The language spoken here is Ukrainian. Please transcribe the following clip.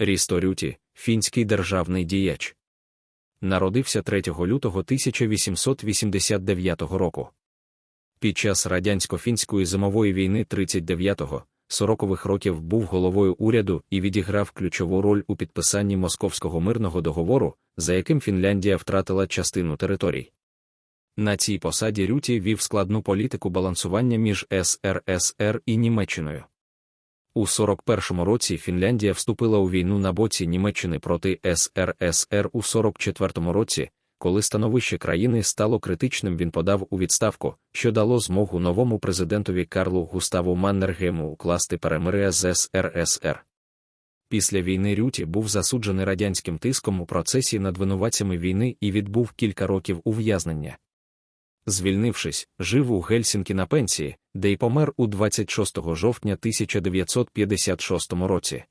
Рісто Рюті, фінський державний діяч. Народився 3 лютого 1889 року. Під час радянсько-фінської зимової війни 39-40-х років був головою уряду і відіграв ключову роль у підписанні Московського мирного договору, за яким Фінляндія втратила частину територій. На цій посаді Рюті вів складну політику балансування між СРСР і Німеччиною. У 41-му році Фінляндія вступила у війну на боці Німеччини проти СРСР у 44-му році, коли становище країни стало критичним, він подав у відставку, що дало змогу новому президентові Карлу Густаву Маннергему укласти перемир'я з СРСР. Після війни Рюті був засуджений радянським тиском у процесі над винуватцями війни і відбув кілька років ув'язнення. Звільнившись, жив у Гельсінкі на пенсії, де й помер у 26 жовтня 1956 році.